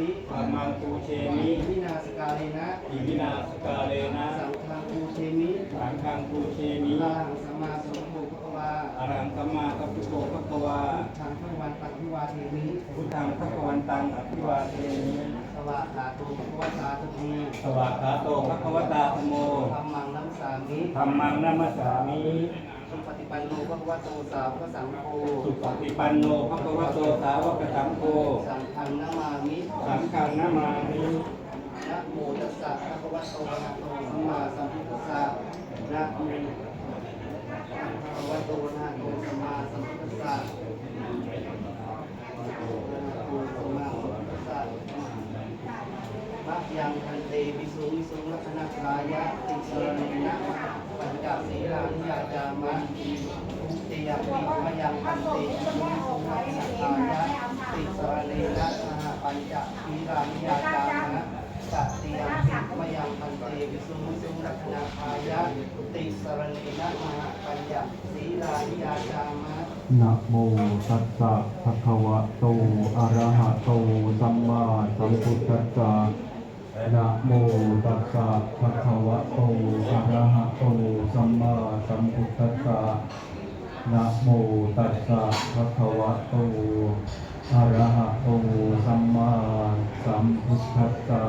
มิธัมมังปูเชมิอิมินาสกาเลนะอิมินาสกาเลนะสังฆังปูเชมิสังฆังปูเชมิลาหังสัมมาสัมพุทธวาอรหังสัมมาสัมพุทโธพระกวาทางพระวันตังพิวาเทมิพุทธังพระกวันตังอภิวาเทมิสวากขาโตภควตาตุทีสวากขาโตพระควตาธโมธรรมังนัมสามิธัมมังนัมมสสามิ สุปฏิปันโนภควโตสาวกสังโฆสุปฏิปันโนพระควโตสาวกสังโฆสังฆังนามามิสังฆังนามามินะโมตัสสะภะคะวะโตอะระหะโตสัมมาสัมพุทธัสสะนะโมภะคะวะโตอะระหะโตสัมมาสัมพุทธัสสะนะโมสัมมาสัมพุทธัสสะมะยังพันเตวิสุงวิสุงลักขณกายะติสรณีนะปัญจศีลานิยา จามะทุติยปิมยังพันติสุงวิสุงลักขณกายะติสรณีนะสหปัญจศีลานิยาจามะสัตติยปิมยังพันเตวิสุงวิสุรัตนาภายะติสรณีนะมหาปัญญศีลานิยาจามะนะโมตัสสะภะคะวะโตอะระหะโตสัมมาสัมพุทธัสสะนะโมตัสสะภะคะวะโตอะระหะโต สัมมาสัมพุทธัสสะนะโมตัสสะภะคะวะโตอะระหะโตสัมมาสัมพุทธัสสะ